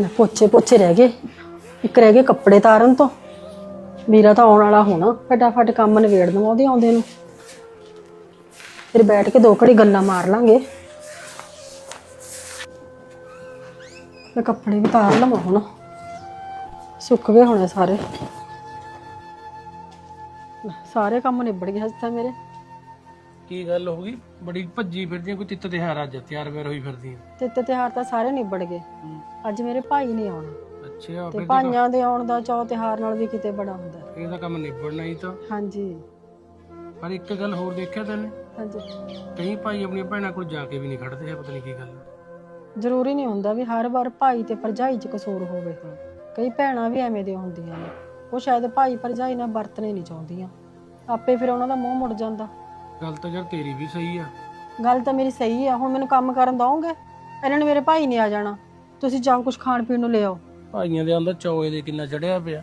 ਲੈ ਪੋਚੇ ਪੋਚੇ ਰਹਿ ਗਏ। ਇੱਕ ਰਹਿ ਗਏ ਕੱਪੜੇ ਤਾਰਨ ਤੋਂ। ਮੇਰਾ ਤਾਂ ਆਉਣ ਵਾਲਾ ਹੋਣਾ। ਫਟਾਫਟ ਕੰਮ ਨਿਬੇੜ ਦਵਾਂ ਉਹਦੇ ਆਉਂਦੇ ਨੂੰ। ਫਿਰ ਬੈਠ ਕੇ ਦੋ ਘੜੀ ਗੱਲਾਂ ਮਾਰ ਲਾਂਗੇ। ਮੈਂ ਕੱਪੜੇ ਵੀ ਤਾਰ ਲਵਾਂ ਹੁਣ। ਸੁੱਕ ਗਏ ਹੋਣੇ ਸਾਰੇ। ਸਾਰੇ ਕੰਮ ਨਿਬੜ ਗਏ ਹਜੇ ਤਾਂ ਮੇਰੇ। ਕੀ ਗੱਲ ਹੋ ਗਈ? ਬੜੀ ਭੱਜੀ ਫਿਰਦੀ ਆਂ, ਕੋਈ ਤਿੱਤ ਤਿਹਾਰ ਅੱਜ ਤਿਆਰ ਬਿਆਰ ਹੋਈ ਫਿਰਦੀ ਆਂ। ਤੇ ਤੇ ਤਿਉਹਾਰ ਤਾਂ ਸਾਰੇ ਨਿਬੜ ਗਏ। ਅੱਜ ਮੇਰੇ ਭਾਈ ਨੇ ਆਉਣਾ। ਅੱਛਾ ਤੇ ਫਿਰ ਭਾਈਆਂ ਦੇ ਆਉਣ ਦਾ ਚਾਅ ਤਿਉਹਾਰ ਨਾਲ ਵੀ ਕਿਤੇ ਬੜਾ ਹੁੰਦਾ। ਹੈ। ਇਹਦਾ ਕੰਮ ਨਿਬੜਨਾ ਹੀ ਤਾਂ। ਹਾਂਜੀ। ਪਰ ਇੱਕ ਗੱਲ ਹੋਰ ਦੇਖਿਆ ਤੈਨੇ? ਹਾਂਜੀ। ਕਈ ਭਾਈ ਆਪਣੀਆਂ ਭੈਣਾਂ ਕੋਲ ਜਾ ਕੇ ਵੀ ਨਹੀਂ ਖੜਦੇ ਹੈ ਪਤਾ ਨਹੀਂ ਕੀ ਗੱਲ ਆ। ਜ਼ਰੂਰੀ ਨਹੀਂ ਹੁੰਦਾ ਵੀ ਹਰ ਵਾਰ ਭਾਈ ਤੇ ਭਰਜਾਈ 'ਚ ਕਸੂਰ ਹੋਵੇ। ਕਈ ਭੈਣਾਂ ਵੀ ਐਵੇਂ ਦੀਆਂ ਹੁੰਦੀਆਂ ਨੇ। ਉਹ ਸ਼ਾਇਦ ਭਾਈ ਭਰਜਾਈ ਨਾਲ ਵਰਤਣੇ ਨਹੀਂ ਚਾਹੁੰਦੀਆਂ। ਆਪੇ ਫਿਰ ਉਹਨਾਂ ਦਾ ਮੂੰਹ ਮੁੜ ਜਾਂਦਾ। ਗੱਲ ਤਾਂ ਯਾਰ ਤੇਰੀ ਵੀ ਸਹੀ ਆ। ਗੱਲ ਤਾਂ ਮੇਰੀ ਸਹੀ ਆ ਹੁਣ ਮੈਨੂੰ ਕੰਮ ਕਰਨ ਦਓਗੇ ਇਹਨਾਂ ਨੇ ਮੇਰੇ ਭਾਈ ਨੇ ਆ ਜਾਣਾ। ਤੁਸੀਂ ਜਾਓ ਕੁਝ ਖਾਣ ਪੀਣ ਨੂੰ ਲਿਆਓ ਭਾਈਆਂ ਦੇ ਆਂਦਾ ਚੌਏ ਦੇ ਕਿੰਨਾ ਚੜਿਆ ਪਿਆ।